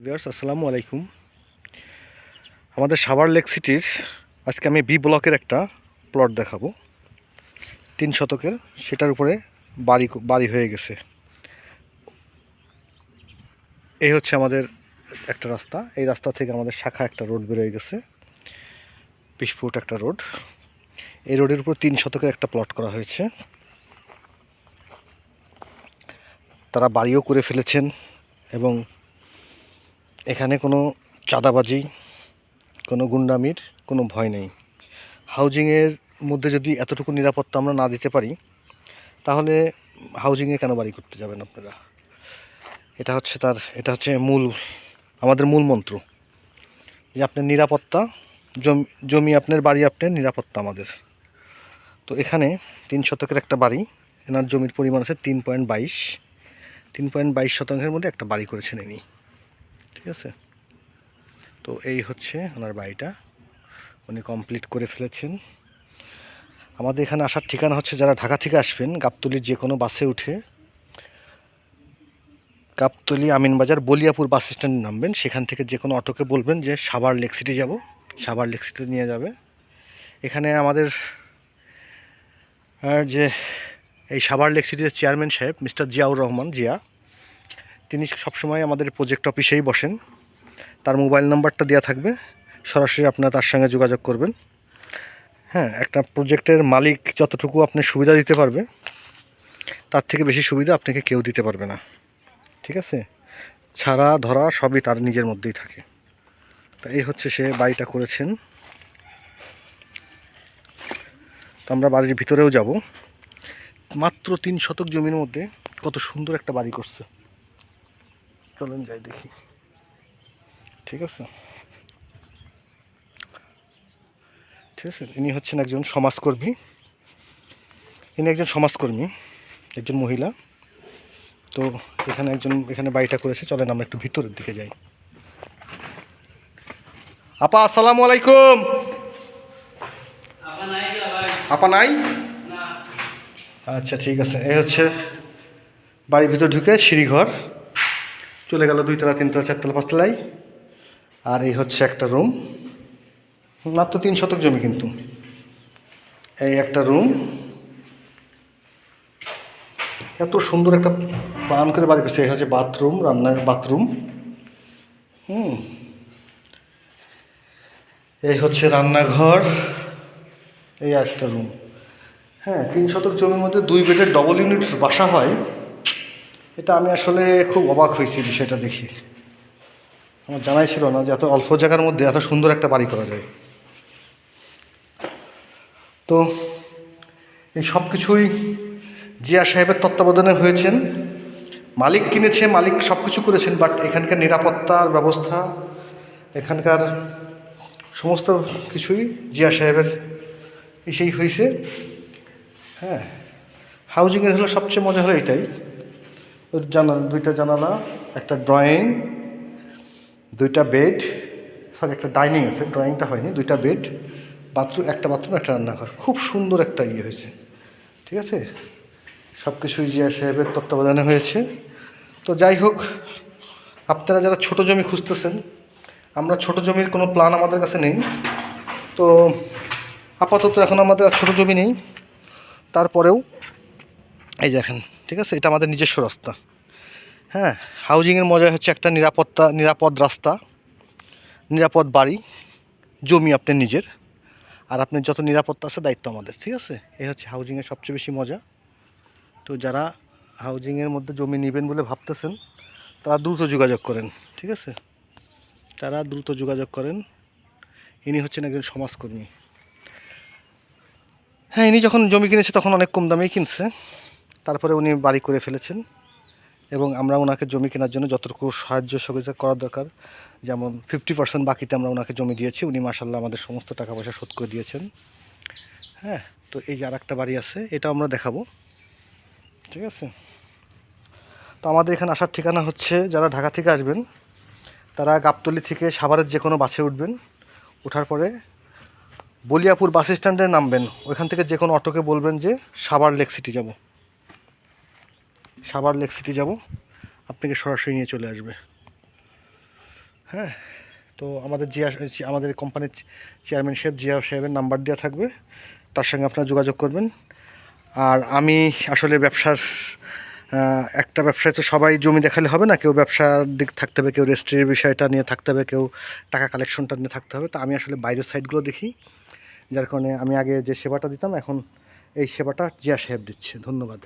Viewers, আসসালামু আলাইকুম। আমাদের সাভার লেক সিটির আজকে আমি বি ব্লকের একটা প্লট দেখাবো। তিন শতকের, সেটার উপরে বাড়ি বাড়ি হয়ে গেছে। এই হচ্ছে আমাদের একটা রাস্তা। এই রাস্তা থেকে আমাদের শাখা একটা রোড বেরোয় গেছে। বিশ ফুট একটা রোড। এই রোডের উপর তিন শতকের একটা প্লট করা হয়েছে। তারা বাড়িও করে ফেলেছেন এবং এখানে কোনো চাঁদাবাজি, কোনো গুন্ডামির, কোনো ভয় নেই। হাউজিংয়ের মধ্যে যদি এতটুকু নিরাপত্তা আমরা না দিতে পারি, তাহলে হাউজিংয়ে কেন বাড়ি করতে যাবেন আপনারা? এটা হচ্ছে তার, এটা হচ্ছে মূল, আমাদের মূল মন্ত্র। যে আপনার নিরাপত্তা, জমি জমি আপনার, বাড়ি আপনার, নিরাপত্তা আমাদের। তো এখানে তিন শতকের একটা বাড়ি, এনার জমির পরিমাণ আছে তিন পয়েন্ট বাইশ। তিন পয়েন্ট বাইশ শতাংশের মধ্যে একটা বাড়ি করেছেন ইনি। ঠিক আছে? তো এই হচ্ছে ওনার বাড়িটা। উনি কমপ্লিট করে ফেলেছেন। আমাদের এখানে আসার ঠিকানা হচ্ছে যারা ঢাকা থেকে আসবেন, গাবতলির যে কোনো বাসে উঠে গাবতলি আমিনবাজার বলিয়াপুর বাস স্ট্যান্ডে নামবেন। সেখান থেকে যে কোনো অটোকে বলবেন যে সাভার লেক সিটি যাব। সাভার লেক সিটি নিয়ে যাবে। এখানে আমাদের যে এই সাভার লেক সিটির চেয়ারম্যান সাহেব, মিস্টার জিয়াউর রহমান জিয়া তিনি সবসময় আমাদের প্রজেক্ট অফিসেই বসেন। তার মোবাইল নাম্বারটা দেওয়া থাকবে। সরাসরি আপনারা তার সঙ্গে যোগাযোগ করবেন। হ্যাঁ একটা প্রজেক্টের মালিক যতটুকু আপনি সুবিধা দিতে পারবে, তার থেকে বেশি সুবিধা আপনাকে কেউ দিতে পারবে না। ঠিক আছে? ছাড়া, ধরা সবই তার নিজের মধ্যেই থাকে। তা এই হচ্ছে সে বাড়িটা করেছেন। তো আমরা বাড়ির ভিতরেও যাব। মাত্র তিন শতক জমির মধ্যে কত সুন্দর একটা বাড়ি করছে। চলেন যাই দেখি। ঠিক আছে? ঠিক আছে? ইনি হচ্ছেন একজন সমাজকর্মী। ইনি একজন সমাজকর্মী, একজন মহিলা। তো এখানে একজন, এখানে বাড়িটা করেছে। চলেন আমরা একটু ভিতরের দিকে যাই। আপা, আসসালামু আলাইকুম। আপা নাই? আচ্ছা ঠিক আছে। এই হচ্ছে বাড়ির ভিতর ঢুকে সিঁড়িঘর। চলে গেল দুইতলা, তিনতলা, চারতলা, পাঁচতলায়। আর এই হচ্ছে একটা রুম মাত্র তিন শতক জমি কিন্তু। এই একটা রুম এত সুন্দর একটা প্ল্যান করে বাড়ি করছে। এই হচ্ছে বাথরুম রান্না বাথরুম হুম। এই হচ্ছে রান্নাঘর। এই একটা রুম হ্যাঁ তিন শতক জমির মধ্যে দুই বেডের ডবল ইউনিট বাসা হয়। এটা আমি আসলে খুব অবাক হয়েছি বিষয়টা দেখে। আমার জানাই ছিল না যে এত অল্প জায়গার মধ্যে এত সুন্দর একটা বাড়ি করা যায়। তো এই সব কিছুই জিয়া সাহেবের তত্ত্বাবধানে হয়েছেন। মালিক কিনেছে, মালিক সব কিছু করেছেন বাট এখানকার নিরাপত্তার ব্যবস্থা, এখানকার সমস্ত কিছুই জিয়া সাহেবের এসেই হয়েছে। হ্যাঁ হাউজিংয়ের হলো সবচেয়ে মজা হলো এটাই। জানালা, দুইটা জানালা, একটা ড্রয়িং দুইটা বেড সরি একটা ডাইনিং আছে ড্রয়িংটা হয়নি, দুইটা বেড বাথরুম একটা বাথরুম একটা রান্নাঘর। খুব সুন্দর একটা ইয়ে হয়েছে, ঠিক আছে? সব কিছুই জিয়া সাহেবের তত্ত্বাবধানে হয়েছে। তো যাই হোক, আপনারা যারা ছোট জমি খুঁজতেছেন, আমরা ছোট জমির কোনো প্ল্যান আমাদের কাছে নেই। তো আপাতত এখন আমাদের ছোট জমি নেই। তারপরেও, এই দেখেন, ঠিক আছে? এটা আমাদের নিজস্ব রাস্তা। হ্যাঁ হাউজিংয়ের মজা হচ্ছে একটা নিরাপত্তা, নিরাপদ রাস্তা, নিরাপদ বাড়ি, জমি আপনার নিজের, আর আপনার যত নিরাপত্তা আছে দায়িত্ব আমাদের, ঠিক আছে? এই হচ্ছে হাউজিংয়ের সবচেয়ে বেশি মজা। তো যারা হাউজিংয়ের মধ্যে জমি নেবেন বলে ভাবতেছেন, তারা দ্রুত যোগাযোগ করেন, ঠিক আছে? তারা দ্রুত যোগাযোগ করেন। ইনি হচ্ছেন একজন সমাজকর্মী। হ্যাঁ ইনি যখন জমি কিনেছে তখন অনেক কম দামেই কিনছে। তারপরে উনি বাড়ি করে ফেলেছেন। এবং আমরা ওনাকে জমি কেনার জন্য যতটুকু সাহায্য সহযোগিতা করার দরকার, যেমন ফিফটি পার্সেন্ট বাকিতে আমরা ওনাকে জমি দিয়েছি, উনি মাসাল্লাহ আমাদের সমস্ত টাকা পয়সা শোধ করে দিয়েছেন। হ্যাঁ তো এই যে আর একটা বাড়ি আছে এটা আমরা দেখাবো। ঠিক আছে? তো আমাদের এখানে আসার ঠিকানা হচ্ছে, যারা ঢাকা থেকে আসবেন, তারা গাবতলি থেকে সাভারের যে কোনো বাসে উঠবেন। ওঠার পরে বলিয়াপুর বাস স্ট্যান্ডে নামবেন। ওইখান থেকে যে কোনো অটোকে বলবেন যে সাভার লেক সিটি যাব। সাভার লেক সিটি যাব। আপনাকে সরাসরি নিয়ে চলে আসবে। হ্যাঁ তো আমাদের জিয়া, আমাদের কোম্পানির চেয়ারম্যান সাহেব, জিয়া সাহেবের নাম্বার দেওয়া থাকবে। তার সঙ্গে আপনারা যোগাযোগ করবেন। আর আমি আসলে ব্যবসার একটা ব্যবসায় তো সবাই জমি দেখালে হবে না, কেউ ব্যবসার দিক থাকতে হবে, কেউ রেজিস্ট্রির বিষয়টা নিয়ে থাকতে হবে, কেউ টাকা কালেকশনটা নিয়ে থাকতে হবে। তো আমি আসলে বাইরের সাইডগুলো দেখি, যার কারণে আমি আগে যে সেবাটা দিতাম, এখন এই সেবাটা জিয়া সাহেব দিচ্ছে। ধন্যবাদ।